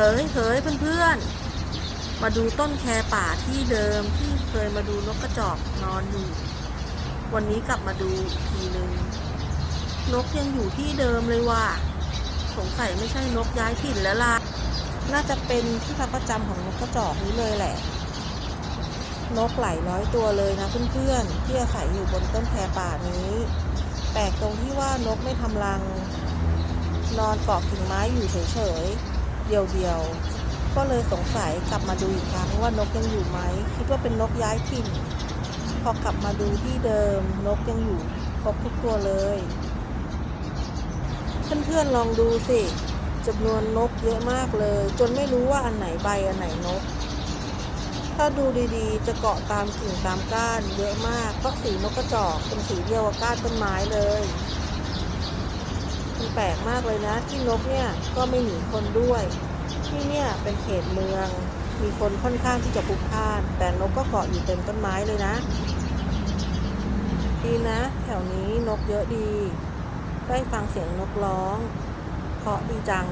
ฮ้ยเฮ้ยเพื่อนๆ มาดูต้นแคป่าที่เดิมที่เคยมาดูนกกระจอกนอนอยู่ วันนี้กลับมาดูอีกทีนึง นกยังอยู่ที่เดิมเลยว่ะ สงสัยไม่ใช่นกย้ายถิ่นแล้วล่ะ น่าจะเป็นที่พักประจำของนกกระจอกนี้เลยแหละ นกหลายร้อยตัวเลยนะเพื่อนๆ ที่อาศัยอยู่บนต้นแคป่านี้ แปลกตรงที่ว่านกไม่ทำรัง นอนเกาะกิ่งไม้อยู่เฉยๆ เดียวๆ ก็เลยสงสัยกลับมาดูอีกครั้งว่านกยังอยู่ไหม คิดว่าเป็นนกย้ายถิ่น พอกลับมาดูที่เดิมนกยังอยู่ครบทุกตัวเลย เพื่อนๆลองดูสิจำนวนนกเยอะมากเลย จนไม่รู้ว่าอันไหนใบอันไหนนก ถ้าดูดีๆ จะเกาะตามกิ่งตามก้านเยอะมากเพราะสีนกกระจอกเป็นสีเดียวกับก้านต้นไม้เลยมันแปลกมากเลยนะที่นกเนี่ยก็ไม่หนีคนด้วย ที่เนี่ยเป็นเขตเมือง มีคนค่อนข้างที่จะพลุกพล่าน แต่นกก็เกาะอยู่เต็มต้นไม้เลยนะ ดีนะ แถวนี้นกเยอะดี ได้ฟังเสียงนกร้อง เพราะดีจัง